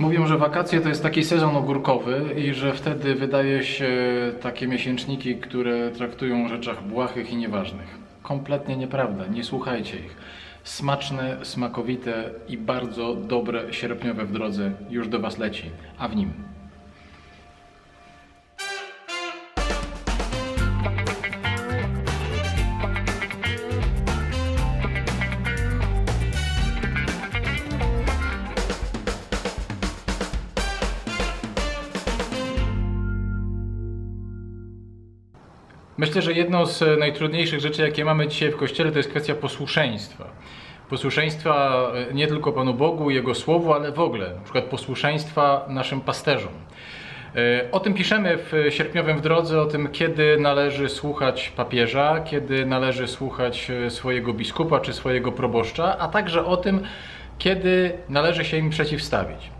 Mówią, że wakacje to jest taki sezon ogórkowy i że wtedy wydaje się takie miesięczniki, które traktują o rzeczach błahych i nieważnych. Kompletnie nieprawda, nie słuchajcie ich. Smaczne, smakowite i bardzo dobre sierpniowe w drodze już do Was leci, a w nim. Myślę, że jedną z e, najtrudniejszych rzeczy, jakie mamy dzisiaj w kościele, to jest kwestia posłuszeństwa. Posłuszeństwa e, nie tylko Panu Bogu, Jego Słowu, ale w ogóle, na przykład posłuszeństwa naszym pasterzom. E, O tym piszemy w sierpniowym w drodze, o tym, kiedy należy słuchać papieża, kiedy należy słuchać swojego biskupa czy swojego proboszcza, a także o tym, kiedy należy się im przeciwstawić.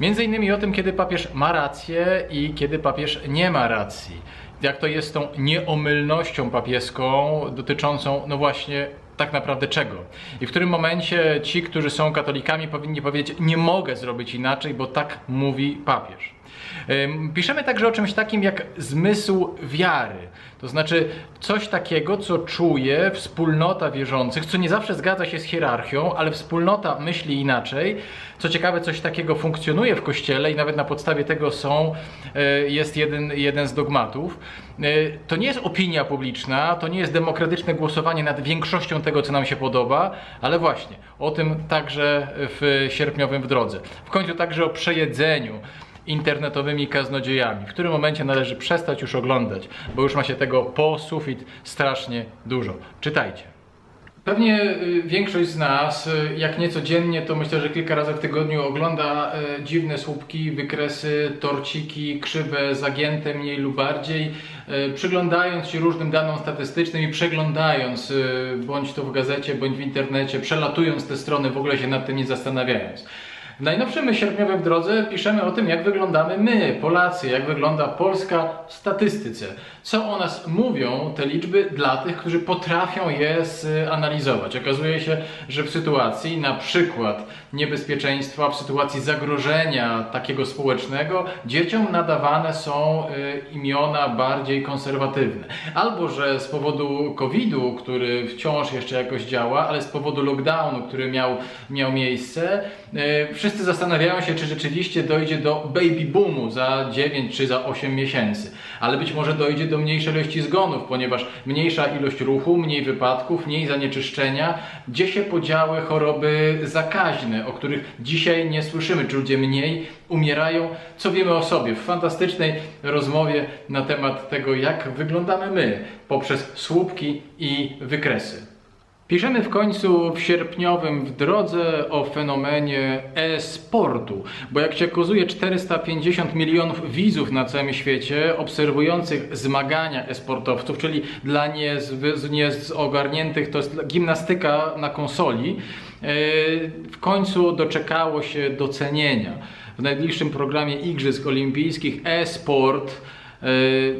Między innymi o tym, kiedy papież ma rację i kiedy papież nie ma racji. Jak to jest z tą nieomylnością papieską dotyczącą, no właśnie, tak naprawdę czego? I w którym momencie ci, którzy są katolikami, powinni powiedzieć: Nie mogę zrobić inaczej, bo tak mówi papież. Piszemy także o czymś takim jak zmysł wiary. To znaczy coś takiego, co czuje wspólnota wierzących, co nie zawsze zgadza się z hierarchią, ale wspólnota myśli inaczej. Co ciekawe, coś takiego funkcjonuje w kościele i nawet na podstawie tego są, e, jest jeden, jeden z dogmatów. E, To nie jest opinia publiczna, to nie jest demokratyczne głosowanie nad większością tego, co nam się podoba, ale właśnie o tym także w sierpniowym w drodze. W końcu także o przejedzeniu internetowymi kaznodziejami. W którym momencie należy przestać już oglądać, bo już ma się tego po sufit strasznie dużo. Czytajcie. Pewnie y, większość z nas, y, jak nie codziennie, to myślę, że kilka razy w tygodniu ogląda y, dziwne słupki, wykresy, torciki, krzywe, zagięte mniej lub bardziej, przyglądając się różnym danom statystycznym i przeglądając bądź to w gazecie, bądź w internecie, przelatując te strony, w ogóle się nad tym nie zastanawiając. W najnowszym sierpniowym drodze piszemy o tym, jak wyglądamy my, Polacy, jak wygląda Polska w statystyce. Co o nas mówią te liczby dla tych, którzy potrafią je zanalizować. Okazuje się, że w sytuacji na przykład niebezpieczeństwa, w sytuacji zagrożenia takiego społecznego, dzieciom nadawane są y, imiona bardziej konserwatywne. Albo że z powodu COVID-u, który wciąż jeszcze jakoś działa, ale z powodu lockdownu, który miał, miał miejsce, y, wszyscy zastanawiają się, czy rzeczywiście dojdzie do baby boomu za 9 czy za 8 miesięcy. Ale być może dojdzie do mniejszej ilości zgonów, ponieważ mniejsza ilość ruchu, mniej wypadków, mniej zanieczyszczenia. Gdzie się podziały choroby zakaźne, o których dzisiaj nie słyszymy? Czy ludzie mniej umierają? Co wiemy o sobie? W fantastycznej rozmowie na temat tego, jak wyglądamy my poprzez słupki i wykresy. Piszemy w końcu w sierpniowym w drodze o fenomenie e-sportu, bo jak się okazuje 450 milionów widzów na całym świecie obserwujących zmagania e-sportowców, czyli dla niezogarniętych to jest gimnastyka na konsoli, e, w końcu doczekało się docenienia. W najbliższym programie Igrzysk Olimpijskich e-sport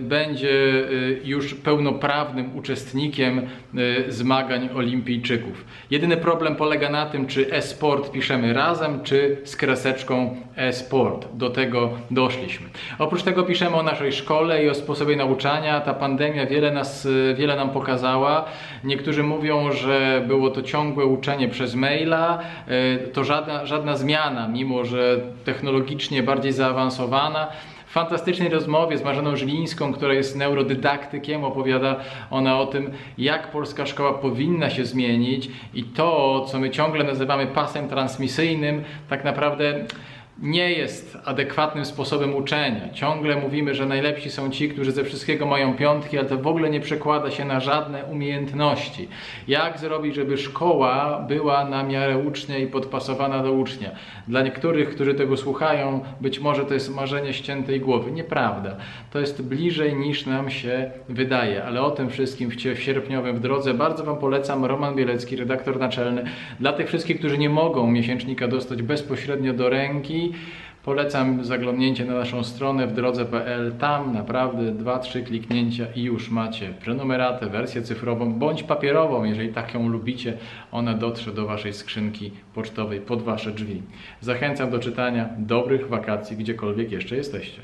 będzie e, już pełnoprawnym uczestnikiem e, zmagań olimpijczyków. Jedyny problem polega na tym, czy e-sport piszemy razem, czy z kreseczką e-sport. Do tego doszliśmy. Oprócz tego piszemy o naszej szkole i o sposobie nauczania. Ta pandemia wiele, nas, e, wiele nam pokazała. Niektórzy mówią, że było to ciągłe uczenie przez maila. E, To żadna, żadna zmiana, mimo że technologicznie bardziej zaawansowana fantastycznej rozmowie z Marzeną Żylińską, która jest neurodydaktykiem, opowiada ona o tym, jak polska szkoła powinna się zmienić i to, co my ciągle nazywamy pasem transmisyjnym, tak naprawdę nie jest adekwatnym sposobem uczenia. Ciągle mówimy, że najlepsi są ci, którzy ze wszystkiego mają piątki, ale to w ogóle nie przekłada się na żadne umiejętności. Jak zrobić, żeby szkoła była na miarę ucznia i podpasowana do ucznia? Dla niektórych, którzy tego słuchają, być może to jest marzenie ściętej głowy. Nieprawda. To jest bliżej niż nam się wydaje, ale o tym wszystkim w, sierpniowym w drodze bardzo Wam polecam. Roman Bielecki, redaktor naczelny. Dla tych wszystkich, którzy nie mogą miesięcznika dostać bezpośrednio do ręki, Polecam zaglądnięcie na naszą stronę w drodze.pl. Tam naprawdę 2-3 kliknięcia i już macie prenumeratę, wersję cyfrową bądź papierową, jeżeli tak ją lubicie. Ona dotrze do Waszej skrzynki pocztowej pod Wasze drzwi. Zachęcam do czytania. Dobrych wakacji, gdziekolwiek jeszcze jesteście.